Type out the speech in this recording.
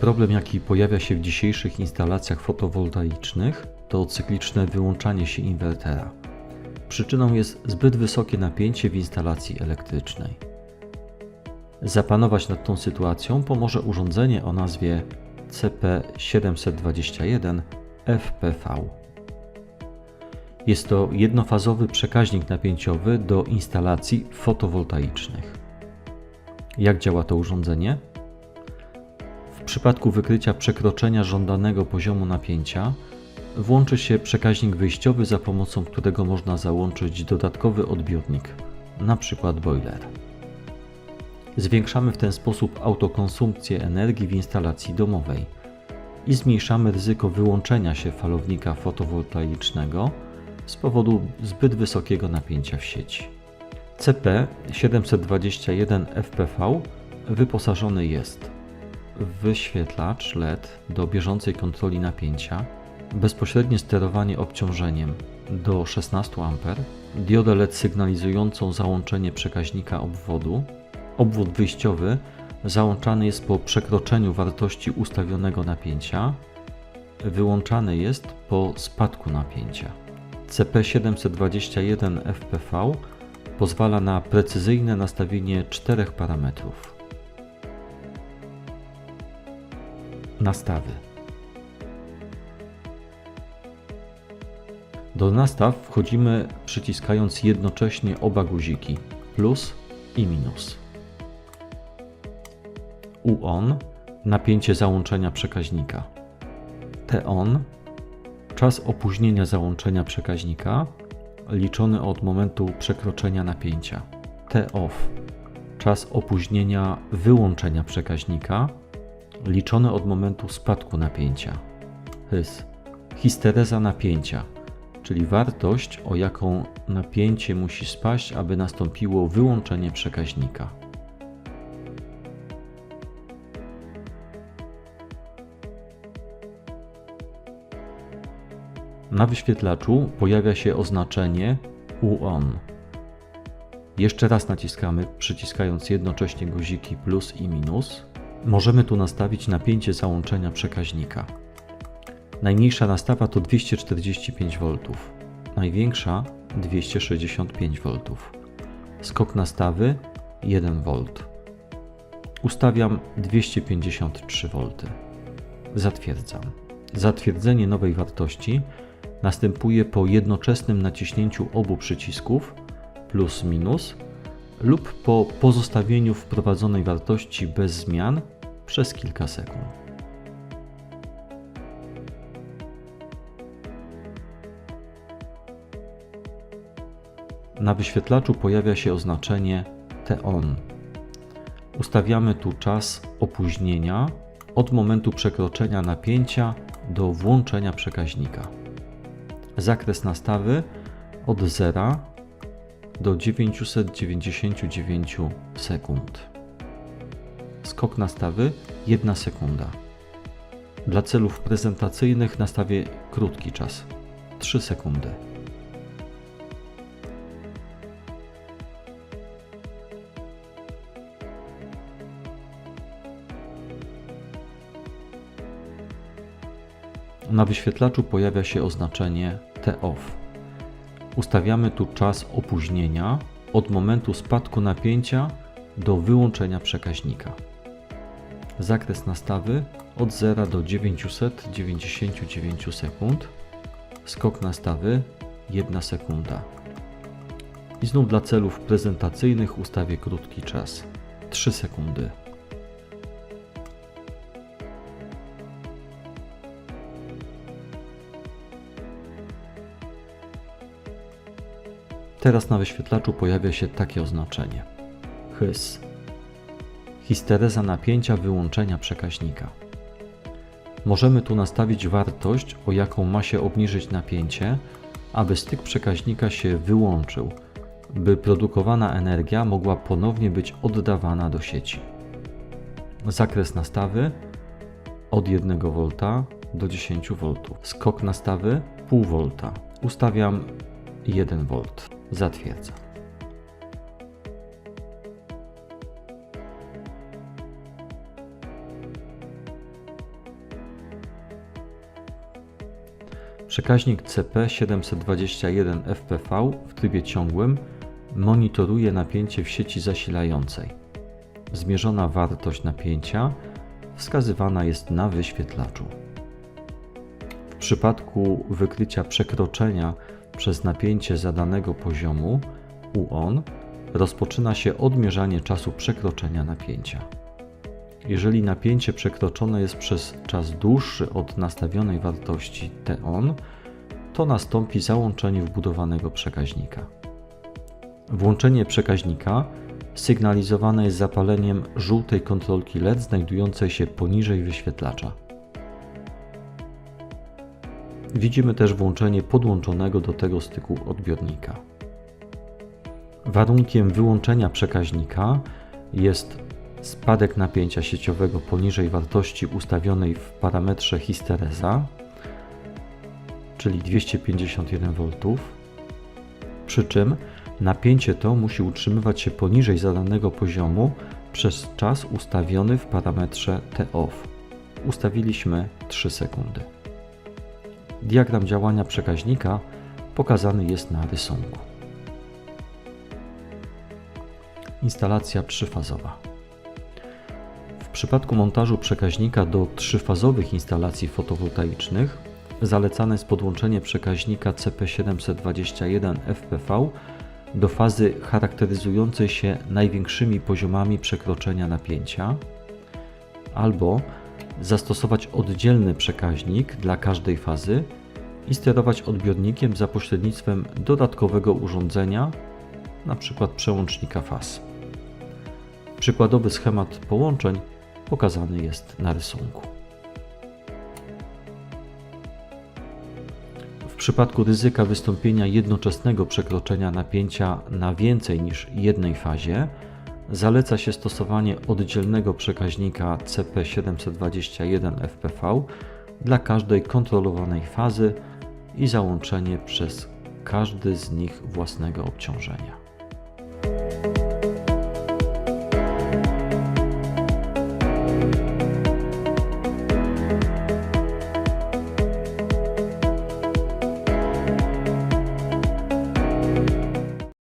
Problem, jaki pojawia się w dzisiejszych instalacjach fotowoltaicznych, to cykliczne wyłączanie się inwertera. Przyczyną jest zbyt wysokie napięcie w instalacji elektrycznej. Zapanować nad tą sytuacją pomoże urządzenie o nazwie CP721 FPV. Jest to jednofazowy przekaźnik napięciowy do instalacji fotowoltaicznych. Jak działa to urządzenie? Przypadku wykrycia przekroczenia żądanego poziomu napięcia, włączy się przekaźnik wyjściowy, za pomocą którego można załączyć dodatkowy odbiornik, np. boiler. Zwiększamy w ten sposób autokonsumpcję energii w instalacji domowej i zmniejszamy ryzyko wyłączenia się falownika fotowoltaicznego z powodu zbyt wysokiego napięcia w sieci. CP721 FPV wyposażony jest wyświetlacz LED do bieżącej kontroli napięcia, bezpośrednie sterowanie obciążeniem do 16 A, diodę LED sygnalizującą załączenie przekaźnika obwodu. Obwód wyjściowy załączany jest po przekroczeniu wartości ustawionego napięcia, wyłączany jest po spadku napięcia. CP721 FPV pozwala na precyzyjne nastawienie czterech parametrów. Nastawy. Do nastaw wchodzimy przyciskając jednocześnie oba guziki plus i minus. U-on napięcie załączenia przekaźnika. T-on czas opóźnienia załączenia przekaźnika liczony od momentu przekroczenia napięcia. T-off czas opóźnienia wyłączenia przekaźnika liczony od momentu spadku napięcia. Hys histereza napięcia czyli wartość, o jaką napięcie musi spaść, aby nastąpiło wyłączenie przekaźnika. Na wyświetlaczu pojawia się oznaczenie UON. Jeszcze raz naciskamy, przyciskając jednocześnie guziki plus i minus. Możemy tu nastawić napięcie załączenia przekaźnika. Najmniejsza nastawa to 245 V, największa 265 V. Skok nastawy 1 V. Ustawiam 253 V. Zatwierdzam. Zatwierdzenie nowej wartości następuje po jednoczesnym naciśnięciu obu przycisków plus minus lub po pozostawieniu wprowadzonej wartości bez zmian przez kilka sekund. Na wyświetlaczu pojawia się oznaczenie TON. Ustawiamy tu czas opóźnienia od momentu przekroczenia napięcia do włączenia przekaźnika. Zakres nastawy od 0 do 999 sekund. Skok nastawy 1 sekunda. Dla celów prezentacyjnych nastawię krótki czas 3 sekundy. Na wyświetlaczu pojawia się oznaczenie T-OFF. Ustawiamy tu czas opóźnienia od momentu spadku napięcia do wyłączenia przekaźnika. Zakres nastawy od 0 do 999 sekund. Skok nastawy 1 sekunda. I znów dla celów prezentacyjnych ustawię krótki czas 3 sekundy. Teraz na wyświetlaczu pojawia się takie oznaczenie. Hys. Histereza napięcia wyłączenia przekaźnika. Możemy tu nastawić wartość, o jaką ma się obniżyć napięcie, aby styk przekaźnika się wyłączył, by produkowana energia mogła ponownie być oddawana do sieci. Zakres nastawy od 1 V do 10 V. Skok nastawy 0,5 V. Ustawiam 1 V zatwierdza. Przekaźnik CP721 FPV w trybie ciągłym monitoruje napięcie w sieci zasilającej. Zmierzona wartość napięcia wskazywana jest na wyświetlaczu. W przypadku wykrycia przekroczenia przez napięcie zadanego poziomu UON rozpoczyna się odmierzanie czasu przekroczenia napięcia. Jeżeli napięcie przekroczone jest przez czas dłuższy od nastawionej wartości TON, to nastąpi załączenie wbudowanego przekaźnika. Włączenie przekaźnika sygnalizowane jest zapaleniem żółtej kontrolki LED znajdującej się poniżej wyświetlacza. Widzimy też włączenie podłączonego do tego styku odbiornika. Warunkiem wyłączenia przekaźnika jest spadek napięcia sieciowego poniżej wartości ustawionej w parametrze histereza, czyli 251 V, przy czym napięcie to musi utrzymywać się poniżej zadanego poziomu przez czas ustawiony w parametrze TOFF. Ustawiliśmy 3 sekundy. Diagram działania przekaźnika pokazany jest na rysunku. Instalacja trzyfazowa. W przypadku montażu przekaźnika do trzyfazowych instalacji fotowoltaicznych zalecane jest podłączenie przekaźnika CP721 FPV do fazy charakteryzującej się największymi poziomami przekroczenia napięcia, albo zastosować oddzielny przekaźnik dla każdej fazy i sterować odbiornikiem za pośrednictwem dodatkowego urządzenia, np. przełącznika faz. Przykładowy schemat połączeń pokazany jest na rysunku. W przypadku ryzyka wystąpienia jednoczesnego przekroczenia napięcia na więcej niż jednej fazie, zaleca się stosowanie oddzielnego przekaźnika CP721 FPV dla każdej kontrolowanej fazy i załączenie przez każdy z nich własnego obciążenia.